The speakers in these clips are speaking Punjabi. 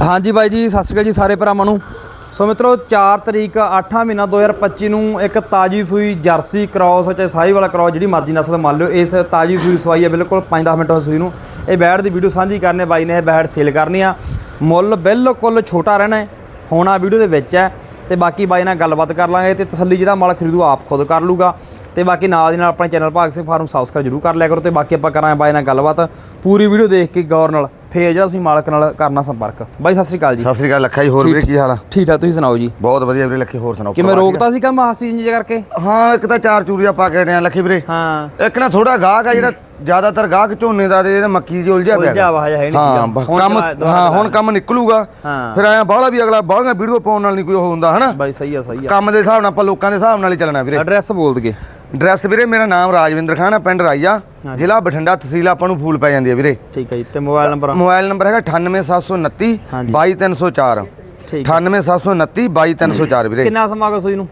ਹਾਂਜੀ ਬਾਈ ਜੀ, ਸਤਿ ਸ਼੍ਰੀ ਅਕਾਲ ਜੀ ਸਾਰੇ ਭਰਾਵਾਂ ਨੂੰ। ਸੋ ਮਿੱਤਰੋ 4 ਤਰੀਕ 8 ਮਹੀਨਾ 2025 ਨੂੰ ਇੱਕ ਤਾਜੀ ਸੂਈ ਜਰਸੀ ਕ੍ਰਾਸ ਚਾਹੇ ਸਾਈ ਵਾਲਾ ਕ੍ਰਾਸ ਜਿਹੜੀ ਮਰਜ਼ੀ ਨਸਲ ਮੰਨ ਲਿਓ, ਇਸ ਤਾਜੀ ਸੂਈ ਸਵਾਈ ਹੈ ਬਿਲਕੁਲ 5-10 ਮਿੰਟ ਹੋਏ ਸੂਈ ਨੂੰ। ਇਹ ਬੈੜ ਦੀ ਵੀਡੀਓ ਸਾਂਝੀ ਕਰਨੇ ਬਾਈ ਨੇ, ਇਹ ਬੈੜ ਸੇਲ ਕਰਨੀ ਆ। ਮੁੱਲ ਬਿਲਕੁਲ ਛੋਟਾ ਰਹਿਣਾ ਹੋਣਾ ਵੀਡੀਓ ਦੇ ਵਿੱਚ ਹੈ। ਤੇ ਬਾਕੀ ਬਾਈ ਨਾਲ ਗੱਲਬਾਤ ਕਰ ਲਾਂਗੇ ਤੇ ਤਸੱਲੀ ਜਿਹੜਾ ਮਾਲ ਖਰੀਦੂ ਆਪ ਖੁਦ ਕਰ ਲੂਗਾ। ਤੇ ਬਾਕੀ ਨਾਲ ਦੀ ਨਾਲ ਆਪਣੇ ਚੈਨਲ ਭਾਗ ਸਿੰਘ ਫਾਰਮ ਸਬਸਕ੍ਰਾਈਬ ਜਰੂਰ ਕਰ ਲਿਆ ਕਰੋ ਤੇ ਬਾਕੀ ਆਪਾਂ ਕਰਾਂਗੇ ਬਾਈ ਨਾਲ ਗੱਲਬਾਤ। ਪੂਰੀ ਵੀਡੀਓ ਦੇਖ ਕੇ ਗੌਰ ਨਾਲ। ਫੇਰ ਜਿਹੜਾ ਤੁਸੀਂ ਮਾਲਕ ਨਾਲ ਕਰਨਾ ਸੰਪਰਕ। ਬਾਈ ਸਤਿ ਸ਼੍ਰੀ ਅਕਾਲ ਜੀ। ਸਤਿ ਸ੍ਰੀ ਅਕਾਲ ਲੱਖਾ ਜੀ ਹੋਰ ਵੀਰੇ ਕੀ ਹਾਲ ਆ? ਠੀਕ ਠਾਕ ਤੁਸੀਂ ਸੁਣਾਓ ਜੀ? ਬਹੁਤ ਵਧੀਆ ਵੀਰੇ ਲੱਖੇ ਹੋਰ ਸੁਣਾਓ? ਕਿਵੇਂ ਰੋਕਤਾ ਸੀ ਕੰਮ ਹਾਸੀ ਇੰਜ ਕਰਕੇ? ਹਾਂ ਇੱਕ ਤਾਂ ਚਾਰ ਚੂਰੀਆਂ ਪਾ ਕੇ ਹਟਿਆ ਲੱਖੇ ਵੀਰੇ। ਹਾਂ। ਇੱਕ ਨਾ ਥੋੜਾ ਗਾਹਕ ਆ ਜਿਹੜਾ ਜ਼ਿਆਦਾਤਰ ਗਾਹਕ ਝੋਨੇ ਦਾ ਤੇ ਇਹਦਾ ਮੱਕੀ ਦੀ ਉਲਝਿਆ ਪਿਆ ਉਲਝਿਆ ਵਾ ਹਜੇ ਹੈ ਨਹੀਂ ਹਾਂ ਕੰਮ ਹਾਂ ਹੁਣ ਕੰਮ ਨਿਕਲੂਗਾ। ਫਿਰ ਆਇਆ ਬਾਹਲਾ ਵੀ ਅਗਲਾ ਬਾਹਲੀਆਂ ਵੀਡੀਓ ਪਾਉਣ ਨਾਲ ਨਹੀਂ ਕੋਈ ਉਹ ਹੁੰਦਾ ਹਨਾ? ਬਾਈ ਸਹੀ ਆ ਸਹੀ ਆ। ਕੰਮ ਦੇ ਹਿਸਾਬ ਨਾਲ ਆਪਾਂ ਲੋਕਾਂ ਦੇ ਹਿਸਾਬ ਨਾਲ ਹੀ ਚੱਲਣਾ ਵੀਰੇ। ਐਡਰੈਸ ਬੋਲ ਦਗੇ ਡਰੈਸ ਵੀਰੇ ਮੇਰਾ ਨਾਮ ਰਾਜਵਿੰਦਰ ਖਾਨ ਆ ਪਿੰਡ ਰਾਈਆ। ਜ਼ਿਲ੍ਹਾ ਬਠਿੰਡਾ ਤਹਿਸੀਲ ਆਪਾਂ ਨੂੰ ਫੂਲ ਪੈ ਜਾਂਦੀ ਹੈ ਵੀਰੇ। ਠੀਕ ਹੈ ਜੀ ਤੇ ਮੋਬਾਈਲ ਨੰਬਰ? ਮੋਬਾਈਲ ਨੰਬਰ ਹੈਗਾ 98729 ਹਾਂਜੀ। 22304 ਠੀਕ 98729 22304 ਵੀਰੇ। ਕਿੰਨਾ ਸਮਾਂ ਹੋ ਸੂਈ ਨੂੰ?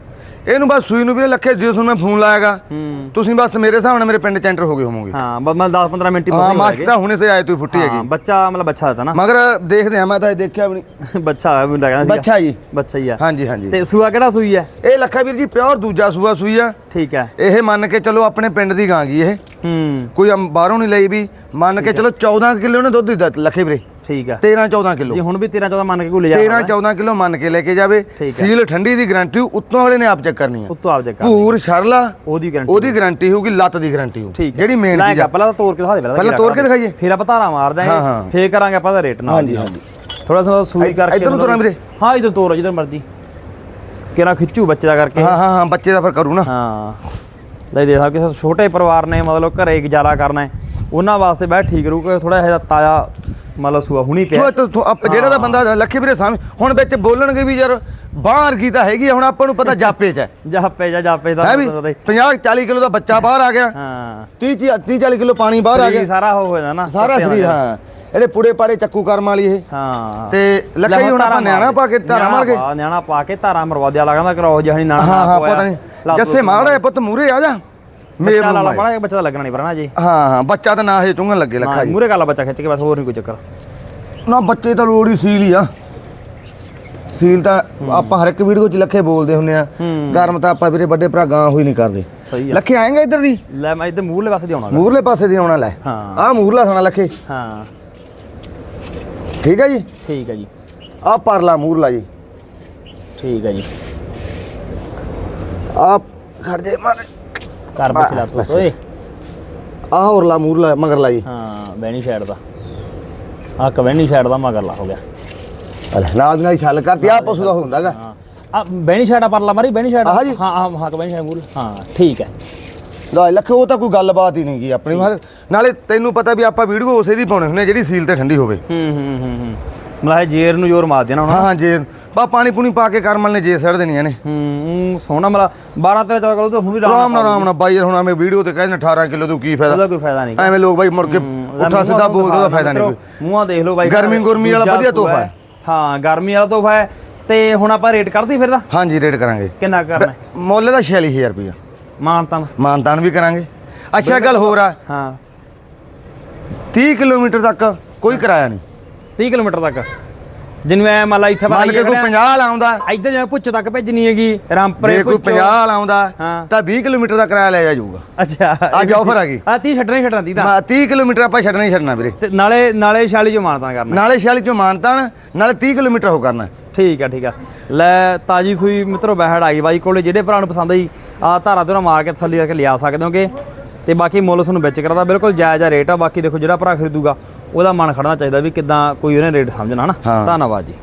ਇਹਨੂੰ ਬਸ ਸੂਈ ਨੂੰ ਵੀਰੇ ਲੱਖੇ ਜੇ ਤੁਹਾਨੂੰ ਮੈਂ ਫੋਨ ਲਾਇਆਗਾ ਹੂੰ। ਤੁਸੀਂ ਬਸ ਮੇਰੇ ਹਿਸਾਬ ਨਾਲ ਮੇਰੇ ਪਿੰਡ ਚ ਐਂਟਰ ਹੋ ਗਏ ਹੋਵੋਗੇ। ਹਾਂ ਬਸ ਮੈਂ 10 15 ਮਿੰਟ ਹੀ ਹਾਂ ਬਸ ਮਾਸਟਰ ਤਾਂ ਹੁਣੇ ਤੇ ਆਏ ਤੂੰ ਫੁੱਟੀ ਹੈਗੀ। ਬੱਚਾ ਮਤਲਬ ਬੱਚਾ ਦਿੱਤਾ ਨਾ। ਮਗਰ ਦੇਖਦੇ ਆ ਮੈਂ ਤਾਂ ਇਹ ਦੇਖਿਆ ਵੀ ਨਹੀਂ ਬੱਚਾ ਹੋਇਆ ਮੁੰਡਾ ਕਹਿੰਦਾ ਬੱਚਾ ਜੀ। ਬੱਚਾ ਹੀ ਆ। ਹਾਂਜੀ ਹਾਂਜੀ। ਤੇ ਸੂਆ ਕਿਹੜਾ ਸੂਈ ਹੈ ਇਹ ਲੱਖਾ ਵੀਰ ਜੀ ਪਿਓਰ ਦੂਜਾ ਸੂਆ ਸੂਈ ਆ। ਠੀਕ ਹੈ ਇਹ ਮੰਨ ਕੇ ਚਲੋ ਆਪਣੇ ਪਿੰਡ ਦੀ ਗਾਂ ਗਈ ਇਹ। ਹੂੰ। ਕੋਈ ਬਾਹਰੋਂ ਨਹੀਂ ਲਈ ਵੀ। ਮੰਨ ਕੇ ਚਲੋ 14 ਕਿਲੋ ਨੇ ਦੁੱਧ ਦਿੱਤਾ ਲੱਖੇ ਵੀਰੇ। ਠੀਕ ਹੈ। 13 14 ਕਿਲੋ। ਜੀ ਹੁਣ ਵੀ 13 14 ਮੰਨ ਕੇ ਕੋਈ ਲੈ ਜਾ 13 14 ਕਿਲੋ ਮੰਨ ਕੇ ਲੈ ਕੇ ਜਾਵੇ। ਸੀਲ ਠੰਡੀ ਦੀ ਗਾਰੰਟੀ ਉੱਤੋਂ ਵਾਲੇ ਨੇ ਆਪ ਚੈੱਕ ਕਰਨੀ ਆ ਉੱਤੋਂ ਆਪ ਚੱਕਾ ਪੂਰ ਛਰਲਾ ਉਹਦੀ ਗਾਰੰਟੀ ਉਹਦੀ ਗਾਰੰਟੀ ਹੋਊਗੀ ਲੱਤ ਦੀ ਗਾਰੰਟੀ ਹੈ। ਜਿਹੜੀ ਮੇਨ ਚੀਜ਼ ਕੇ ਆ ਪਹਿਲਾਂ ਤਾਂ ਤੋੜ ਕੇ ਦਿਖਾ ਦੇ ਪਹਿਲਾਂ ਪਹਿਲਾਂ ਕੀ ਤੋੜ ਕੇ। ਦਿਖਾਈਏ? ਫਿਰ ਆਪਾਂ ਧਾਰਾ ਮਾਰ ਦਾਂਗੇ। ਫੇਰ ਕਰਾਂਗੇ ਆਪਾਂ ਦਾ ਰੇਟ ਨਾਲ। ਹਾਂਜੀ, ਹਾਂਜੀ। ਥੋੜਾ ਸਾ ਸੂਈ ਕਰਕੇ ਇੱਧਰ ਤੁਰਾਂ ਵੀਰੇ। ਹਾਂ ਇਧਰ ਤੋਰ ਜਿੱਧਰ ਮਰਜ਼ੀ। ਕਿਹੜਾ ਖਿੱਚੂ ਬੱਚੇ ਦਾ ਕਰਕੇ। ਹਾਂ ਹਾਂ ਹਾਂ ਬੱਚੇ ਦਾ ਫਿਰ ਕਰੂ ਨਾ। ਹਾਂ। ਲੈ ਦੇ ਸਾਹਿਬ ਕਿਸੇ ਛੋਟੇ ਪਰਿਵਾਰ ਨੇ ਮਤਲਬ ਘਰੇ ਗੁਜ਼ਾਰਾ ਕਰਨਾ ਹੈ। ਉਹਨਾਂ ਵਾਸਤੇ ਬੈਠ ਠੀਕ ਰਹੂਗਾ ਥੋੜਾ ਜਿਹਾ ਤਾਜ਼ਾ ਮਤਲਬ ਸੂਆ ਹੁਣੀ ਪਿਆ। ਜਿਹੜਾ ਦਾ ਬੰਦਾ ਲੱਖੇ ਵੀਰੇ ਸਾਹਮਣੇ ਹੁਣ ਵਿੱਚ ਬੋਲਣਗੇ ਵੀ ਯਾਰ ਬਾਹਰ ਕੀ ਤਾਂ ਹੈਗੀ ਹੁਣ ਆਪਾਂ ਨੂੰ ਪਤਾ ਜਾਪੇ ਚ ਹੈ। ਜਾਪੇ ਜਾ ਜਾਪੇ ਦਾ ਹੈ ਵੀ ਮਤਲਬ ਉਹਦਾ ਹੀ। 50 40 ਕਿਲੋ ਦਾ ਬੱਚਾ ਬਾਹਰ ਆ ਗਿਆ। ਹਾਂ। 30 30 40 ਕਿਲੋ ਪਾਣੀ ਬਾਹਰ ਆ ਗਿਆ। ਸਾਰਾ ਹੋ ਹੋਇਆ ਨਾ ਸਾਰਾ ਸਰੀਰ। ਹਾਂ। ਇਹਦੇ ਪੁੜੇ ਪਾੜੇ ਚੱਕੂ ਕਰਮ ਵਾਲੀ ਇਹ। ਹਾਂ। ਤੇ ਲੱਖੇ ਹੁਣ ਆਪਾਂ ਨਿਆਣਾ ਪਾ ਕੇ ਧਾਰਾ ਮਾਰ ਕੇ। ਨਿਆਣਾ ਪਾ ਕੇ ਧਾਰਾ ਮਰਵਾ ਦਿਆ ਲੱਗਦਾ ਕਰੋ ਜਹਣੀ ਨਾਣਾ ਹਾਂ ਹਾਂ ਪਤਾ ਨਹੀਂ। ਜੱਸੇ ਮਾੜਾ ਪੁੱਤ ਮੂਰੇ ਆ ਜਾ। ਮੇਰ ਨੂੰ ਲਾਲਾ। ਬੜਾ ਬੱਚਾ ਤਾਂ ਲੱਗਣਾ ਨਹੀਂ ਪਰਣਾ ਜੀ। ਹਾਂ ਹਾਂ ਬੱਚਾ ਤਾਂ ਨਾ ਇਹ ਚੁੰਗਣ ਲੱਗੇ ਲੱਖਾ ਜੀ। ਮੂਰੇ ਕਾਲਾ ਬੱਚਾ ਖਿੱਚ ਕੇ ਬਸ ਹੋਰ ਨਹੀਂ ਕੋਈ ਚੱਕਰ। ਨਾ ਬੱਚੇ ਤਾਂ ਲੋੜ ਹੀ ਸੀਲ ਹੀ ਆ। ਸੀਲ ਤਾਂ ਆਪਾਂ ਹਰ ਇੱਕ ਵੀਡੀਓ 'ਚ ਲੱਖੇ ਬੋਲਦੇ ਹੁੰਨੇ ਆ। ਗਰਮ ਤਾਂ ਆਪਾਂ ਵੀਰੇ ਵੱਡੇ ਭਰਾ ਗਾਂ ਹੋਈ ਨਹੀਂ ਕਰਦੇ। ਸਹੀ ਆ। ਲੱਖੇ ਆਏਗਾ ਇੱਧਰ ਦੀ? ਲੈ ਮੈਂ ਇੱਧਰ ਮੂਹਰਲੇ ਪਾਸੇ ਦੀ ਆਉਣਾ। ਮੂਰਲੇ ਪਾਸੇ ਦੀ ਆਉਣਾ ਲੈ। ਹਾਂ। ਆਹ ਮੂਰਲਾ ਸਣਾ ਲੱਖੇ। ਹਾਂ। ਠੀਕ ਹੈ ਜੀ? ਠੀਕ ਹੈ ਜੀ। ਆਹ ਪਰਲਾ ਮੂਰਲਾ ਜੀ। ਠੀਕ ਹੈ ਜੀ। ਆਹ ਖੜ ਜੇ ਮਾਰ ਕਰ ਬਸ, ਬੱਚਾ ਤੂੰ ਬਸ। ਓਏ। ਆਹ ਹੋਰਲਾ ਮੂਰਲਾ ਮਗਰਲਾ ਜੀ ਹਾਂ ਬੈਣੀ ਸਾਈਡ ਦਾ। ਆ ਕਵੈਣੀ ਸਾਈਡ ਦਾ ਮਗਰ ਲਾ ਹੋ ਗਿਆ। ਨਾਲ ਦੀ ਨਾਲ ਛੱਲ ਕਰਤੀ ਆਹ ਪਸ਼ੂ ਦਾ ਹੁੰਦਾਗਾ। ਹਾਂ। ਆ ਬੈਣੀ ਸਾਈਡ ਆ ਪਰਲਾ ਮਾਰੀ ਬੈਣੀ ਸਾਈਡ ਆਹ ਜੀ? ਹਾਂ ਹਾਂ ਹਾਂ ਕਵੈਣੀ ਸਾਈਡ ਮੂਲ ਹਾਂ ਠੀਕ ਹੈ। ਲੈ ਲੱਖੇ ਉਹ ਤਾਂ ਕੋਈ ਗੱਲਬਾਤ ਹੀ ਨਹੀਂ ਗੀ ਆਪਣੀ ਮਗਰ ਨਾਲੇ ਤੈਨੂੰ ਪਤਾ ਵੀ ਆਪਾਂ ਵੀਡੀਓ ਉਸੇ ਦੀ ਪਾਉਣੇ ਹੁੰਦੇ ਆ ਜਿਹੜੀ ਸੀਲ ਤੇ ਠੰਡੀ ਹੋਵੇ। ਹੂੰ ਹੂੰ ਹੂੰ ਹੂੰ। ਮਤਲਬ ਜੇਰ ਨੂੰ ਜ਼ੋਰ ਮਾਰ ਦੇਣਾ ਹੁਣ ਹਾਂ ਹਾਂ ਜੇ ਬਾ ਪਾਣੀ ਪੂਣੀ ਪਾ ਕੇ ਕਰਮਲ ਨੇ ਜੇ ਸੜ ਦੇਣੀਆਂ ਨੇ ਹੂੰ ਊਂ ਸੋਹਣਾ ਮਤਲਬ 12 13 14 ਕਿਲੋ ਤਾਂ ਹੁਣ ਵੀ ਆਰਾਮ ਨਾਲ ਆਰਾਮ ਨਾਲ। ਬਾਈ ਯਾਰ ਹੁਣ ਐਵੇਂ ਵੀਡੀਓ ਤੇ ਕਹਿੰਦੇ 18 ਕਿਲੋ ਤੂੰ ਕੀ ਫਾਇਦਾ। ਉਹਦਾ ਕੋਈ ਫਾਇਦਾ ਨਹੀਂ। ਐਵੇਂ ਲੋਕ ਬਾਈ ਮੁੜ ਕੇ ਉੱਠਾ ਸਿੱਧਾ ਬੋਲਦਾ ਉਹਦਾ ਫਾਇਦਾ ਨਹੀਂ ਕੋਈ। ਮੂੰਹਾਂ ਦੇਖ ਲਓ ਬਾਈ ਗਰਮੀ ਗੁਰਮੀ ਵਾਲਾ ਦੂਜਾ ਵਧੀਆ ਤੋਹਫ਼ਾ ਹੈ। ਹਾਂ। ਗਰਮੀ ਵਾਲਾ ਤੋਹਫਾ ਹੈ। ਤੇ ਹੁਣ ਆਪਾਂ ਰੇਟ ਕਰਦੀ ਫਿਰਦਾ ਹਾਂਜੀ ਰੇਟ ਕਰਾਂਗੇ। ਕਿੰਨਾ ਕਰਨਾ ਹੈ? ਮੁੱਲ ਦਾ 46000 ਰੁਪਇਆ। ਮਾਨਤਾਨ। ਮਾਨਤਾਨ ਵੀ ਕਰਾਂਗੇ। ਅੱਛਾ ਗੱਲ ਹੋਰ ਆ। ਹਾਂ। 30 ਕਿਲੋਮੀਟਰ ਤੱਕ ਕੋਈ ਕਿਰਾਇਆ ਨਹੀਂ। 30 ਕਿਲੋਮੀਟਰ ਤੱਕ। ਜਿਵੇਂ ਐ ਮੰਨ ਲਾ ਇੱਥੇ ਮੰਨ ਕੇ ਕੋਈ 50 ਵਾਲਾ ਆਉਂਦਾ ਇੱਧਰ ਜਿਵੇਂ ਪੁੱਛ ਤੱਕ ਭੇਜਣੀ ਹੈਗੀ ਰਾਮਪਰੇ ਜੇ ਕੋਈ 50 ਵਾਲਾ ਆਉਂਦਾ ਹਾਂ। ਤਾਂ 20 ਕਿਲੋਮੀਟਰ ਦਾ ਕਿਰਾਇਆ ਲਿਆ ਜਾਊਗਾ। ਅੱਛਾ। ਅੱਜ ਆਫਰ ਆ ਗਈ। ਆ 30 ਛੱਡਣਾ ਹੀ ਛੱਡਣਾ ਦੀ ਤਾਂ। ਮੈਂ 30 ਕਿਲੋਮੀਟਰ ਆਪਾਂ ਛੱਡਣਾ ਹੀ ਛੱਡਣਾ ਵੀਰੇ। ਤੇ ਨਾਲੇ ਨਾਲੇ 46 ਜੋ ਮਾਨਤਾਨ ਕਰਨਾ। ਨਾਲੇ 46 ਚੋਂ ਮਾਨਤਾਨ ਨਾਲੇ 30 ਕਿਲੋਮੀਟਰ ਹੋ ਕਰਨਾ। ਠੀਕ ਆ ਠੀਕ ਆ। ਲੈ ਤਾਜੀ ਸੂਈ ਮਿੱਤਰੋ ਬਹਿੜ ਆਈ ਬਾਈ ਕੋਲੇ ਜਿਹੜੇ ਭਰਾ ਨੂੰ ਪਸੰਦ ਆਈ ਆ ਧਾਰਾ ਤੋਂ ਮਾਰ ਕੇ ਥੱਲੇ ਕਰਕੇ ਲਿਆ ਸਕਦੇ ਹੋਗੇ। ਤੇ ਬਾਕੀ ਮੁੱਲ ਤੁਹਾਨੂੰ ਵਿੱਚ ਕਰਦਾ ਬਿਲਕੁਲ ਜਾਇਜ਼ ਆ ਰੇਟ ਆ। ਬਾਕੀ ਦੇਖੋ ਜਿਹੜਾ ਭਰਾ ਖਰੀਦੂਗਾ ਉਹਦਾ ਮਨ ਖੜਨਾ ਚਾਹੀਦਾ ਵੀ ਕਿਦਾਂ ਕੋਈ ਉਹਨੇ ਰੇਟ ਸਮਝਣਾ ਹਨਾ। ਧੰਨਵਾਦ ਜੀ